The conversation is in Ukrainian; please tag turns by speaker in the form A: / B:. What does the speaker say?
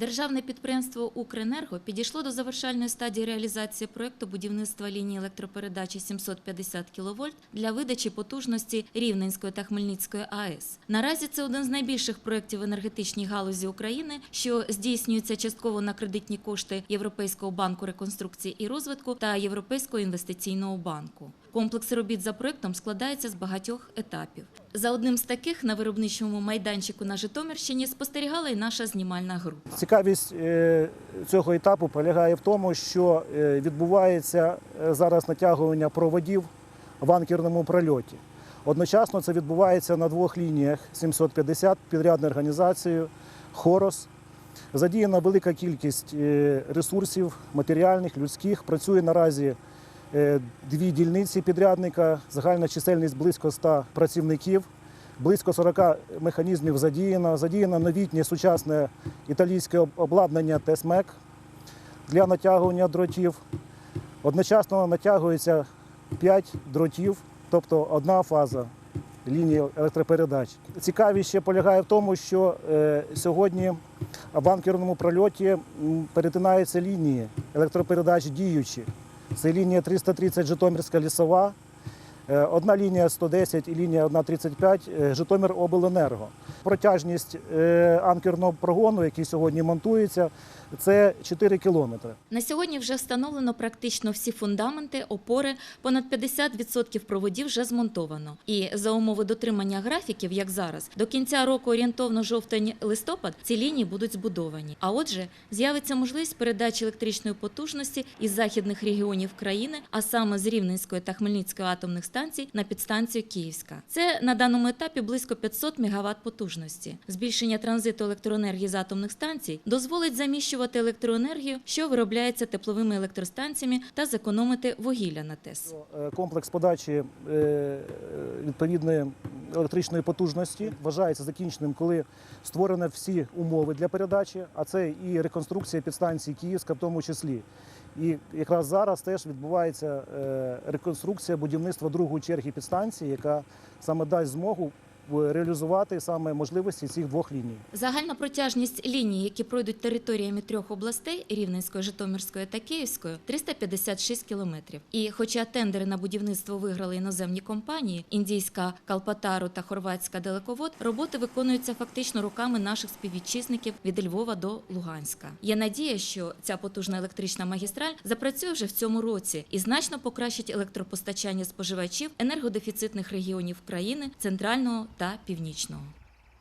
A: Державне підприємство Укренерго підійшло до завершальної стадії реалізації проекту будівництва лінії електропередачі 750 кВт для видачі потужності Рівненської та Хмельницької АЕС. Наразі це один з найбільших проєктів енергетичній галузі України, що здійснюється частково на кредитні кошти Європейського банку реконструкції і розвитку та Європейського інвестиційного банку. Комплекс робіт за проектом складається з багатьох етапів. За одним з таких на виробничому майданчику на Житомирщині спостерігала і наша знімальна група.
B: Цікавість е, цього етапу полягає в тому, що е, відбувається е, зараз натягування проводів в анкерному прольоті. Одночасно це відбувається на двох лініях 750 підрядною організацією Хорос. Задіяна велика кількість ресурсів матеріальних, людських. Працює наразі дві дільниці підрядника, загальна чисельність близько 100 працівників. Близько 40 механізмів задіяно. Задіяно новітнє сучасне італійське обладнання ТЕСМЕК для натягування дротів. Одночасно натягується 5 дротів, тобто одна фаза лінії електропередач. Цікавість ще полягає в тому, що е, сьогодні в анкерному прольоті перетинаються лінії електропередач діючі. Це лінія 330 Житомирська лісова, Одна лінія 110 і лінія 135 е, Житомир Обленерго. Протяжність е, анкерного прогону, який сьогодні монтується, це 4 кілометри.
A: На сьогодні вже встановлено практично всі фундаменти, опори, понад 50% проводів вже змонтовано. І за умови дотримання графіків, як зараз, до кінця року орієнтовно жовтень-листопад ці лінії будуть збудовані. А отже, з'явиться можливість передачі електричної потужності із західних регіонів країни, а саме з Рівненської та Хмельницької атомних станцій на підстанцію Київська. Це на даному етапі близько 500 МВт потужності. Збільшення транзиту електроенергії з атомних станцій дозволить заміщувати електроенергію, що виробляється тепловими електростанціями, та зекономити вугілля на ТЕС.
B: Е, Комплекс подачі е, відповідної електричної потужності вважається закінченим, коли створені всі умови для передачі, а це і реконструкція підстанції Київська в тому числі. І якраз зараз теж відбувається е, реконструкція будівництва другої черги підстанції, яка саме дасть змогу реалізувати саме можливості цих двох ліній.
A: Загальна протяжність ліній, які пройдуть територіями трьох областей Рівненської, Житомирської та Київської, 356 кілометрів. І хоча тендери на будівництво виграли іноземні компанії, індійська Калпатару та хорватська Далековод, роботи виконуються фактично руками наших співвітчизників від Львова до Луганська. Є надія, що ця потужна електрична магістраль запрацює вже в цьому році і значно покращить електропостачання споживачів енергодефіцитних регіонів країни центрального та північного.